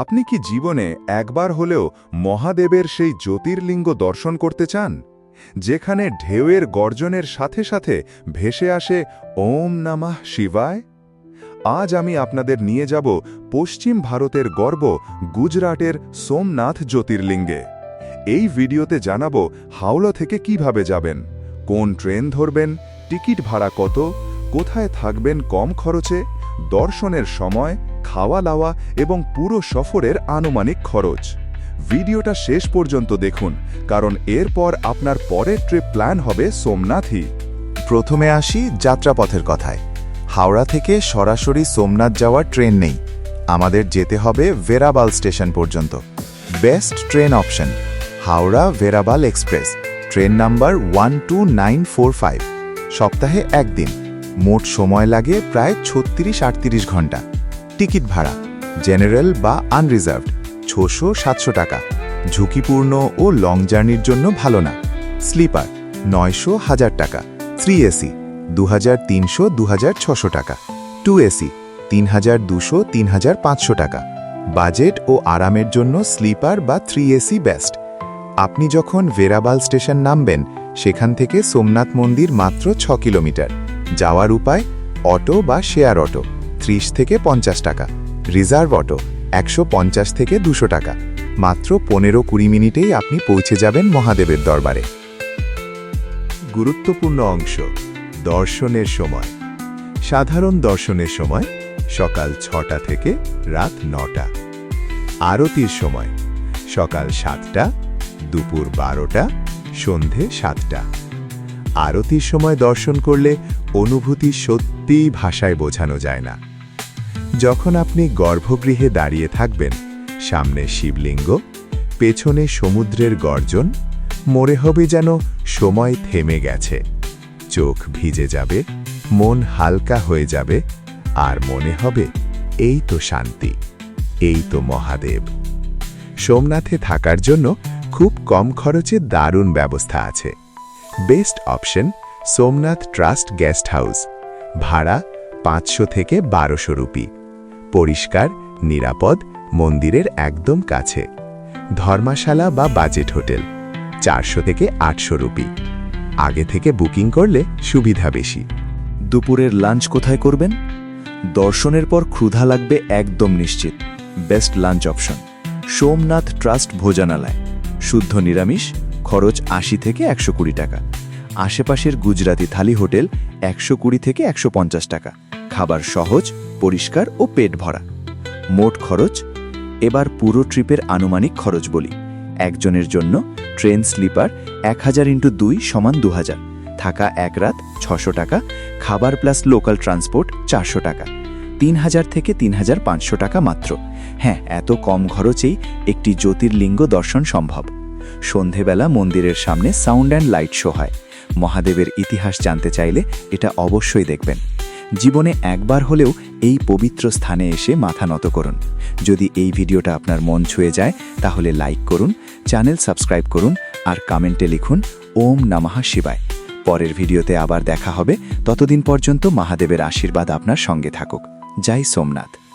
আপনি কি জীবনে একবার হলেও মহাদেবের সেই জ্যোতির্লিঙ্গ দর্শন করতে চান? যেখানে ঢেউয়ের গর্জনের সাথে সাথে ভেসে আসে ওম নমঃ শিবায়? আজ আমি আপনাদের নিয়ে যাব পশ্চিম ভারতের গর্ব গুজরাটের সোমনাথ জ্যোতির্লিঙ্গে। এই ভিডিওতে জানাব হাওলা থেকে কীভাবে যাবেন, কোন ট্রেন ধরবেন, টিকিট ভাড়া কত, কোথায় থাকবেন কম খরচে, দর্শনের সময় খাওয়া দাওয়া এবং পুরো সফরের আনুমানিক খরচ। ভিডিওটা শেষ পর্যন্ত দেখুন, কারণ এরপর আপনার পরের ট্রিপ প্ল্যান হবে সোমনাথই। প্রথমে আসি যাত্রাপথের কথায়। হাওড়া থেকে সরাসরি সোমনাথ যাওয়ার ট্রেন নেই। আমাদের যেতে হবে ভেরাবাল স্টেশন পর্যন্ত। Best train option, Howrah ভেরাবাল express. Train number one two nine four five. সপ্তাহে একদিন। মোট সময় লাগে প্রায় ছত্রিশ আটত্রিশ ঘণ্টা। টিকিট ভাড়া, জেনারেল বা আনরিজার্ভড, ছশো সাতশো টাকা। ঝুঁকিপূর্ণ ও লং জার্নির জন্য ভালো না। স্লিপার, নয়শো হাজার টাকা। থ্রি এসি দু হাজার তিনশো দু হাজার ছশো টাকা। টু এসি তিন হাজার দুশো তিন হাজার পাঁচশো টাকা। বাজেট ও আরামের জন্য স্লিপার বা থ্রি এসি বেস্ট। আপনি যখন ভেরাবাল স্টেশন নামবেন, সেখান থেকে সোমনাথ মন্দির মাত্র ছ কিলোমিটার। যাওয়ার উপায়, অটো বা শেয়ার অটো। ত্রিশ থেকে পঞ্চাশ টাকা। রিজার্ভ অটো একশো পঞ্চাশ থেকে দুশো টাকা। মাত্র পনেরো কুড়ি মিনিটেই আপনি পৌঁছে যাবেন মহাদেবের দরবারে। গুরুত্বপূর্ণ অংশ, দর্শনের সময়। সাধারণ দর্শনের সময় সকাল ছটা থেকে রাত নটা। আরতির সময় সকাল সাতটা, দুপুর বারোটা, সন্ধে সাতটা। আরতির সময় দর্শন করলে অনুভূতি সত্যিই ভাষায় বোঝানো যায় না। যখন আপনি গর্ভগৃহে দাঁড়িয়ে থাকবেন, সামনে শিবলিঙ্গ, পেছনে সমুদ্রের গর্জন, মনে হবে যেন সময় থেমে গেছে। চোখ ভিজে যাবে, মন হালকা হয়ে যাবে, আর মনে হবে, এই তো শান্তি, এই তো মহাদেব। সোমনাথে থাকার জন্য খুব কম খরচে দারুণ ব্যবস্থা আছে। Best option, Somnath trust guest house, ভাড়া পাঁচশো থেকে বারোশো রুপি। পরিষ্কার, নিরাপদ, মন্দিরের একদম কাছে। ধর্মশালা বা বাজেট হোটেল, চারশো থেকে আটশো রুপি। আগে থেকে বুকিং করলে সুবিধা বেশি। দুপুরের লাঞ্চ কোথায় করবেন? দর্শনের পর ক্ষুধা লাগবে একদম নিশ্চিত। Best lunch option, Somnath trust ভোজনালয়। শুদ্ধ নিরামিষ, খরচ আশি থেকে একশো কুড়ি টাকা। আশেপাশের গুজরাতি থালি হোটেল একশো কুড়ি থেকে একশো পঞ্চাশ টাকা। খাবার সহজ, পরিষ্কার ও পেট ভরা। মোট খরচ? এবার পুরো ট্রিপের আনুমানিক খরচ বলি। একজনের জন্য ট্রেন স্লিপার এক হাজার ইন্টু দুই সমান দু হাজার থাকা এক রাত ছশো টাকা, খাবার প্লাস লোকাল ট্রান্সপোর্ট চারশো টাকা। তিন হাজার থেকে তিন হাজার পাঁচশো টাকা মাত্র। হ্যাঁ এত কম খরচেই একটি জ্যোতির্লিঙ্গ দর্শন সম্ভব। সন্ধেবেলা মন্দিরের সামনে সাউন্ড অ্যান্ড লাইট শো হয়। মহাদেবের ইতিহাস জানতে চাইলে এটা অবশ্যই দেখবেন। জীবনে একবার হলেও এই পবিত্র স্থানে এসে মাথা নত করুন। যদি এই ভিডিওটা আপনার মন ছুঁয়ে যায়, তাহলে লাইক করুন, চ্যানেল সাবস্ক্রাইব করুন আর কমেন্টে লিখুন, ওম নমঃ শিবায়। পরের ভিডিওতে আবার দেখা হবে। ততদিন পর্যন্ত মহাদেবের আশীর্বাদ আপনার সঙ্গে থাকুক। জয় সোমনাথ।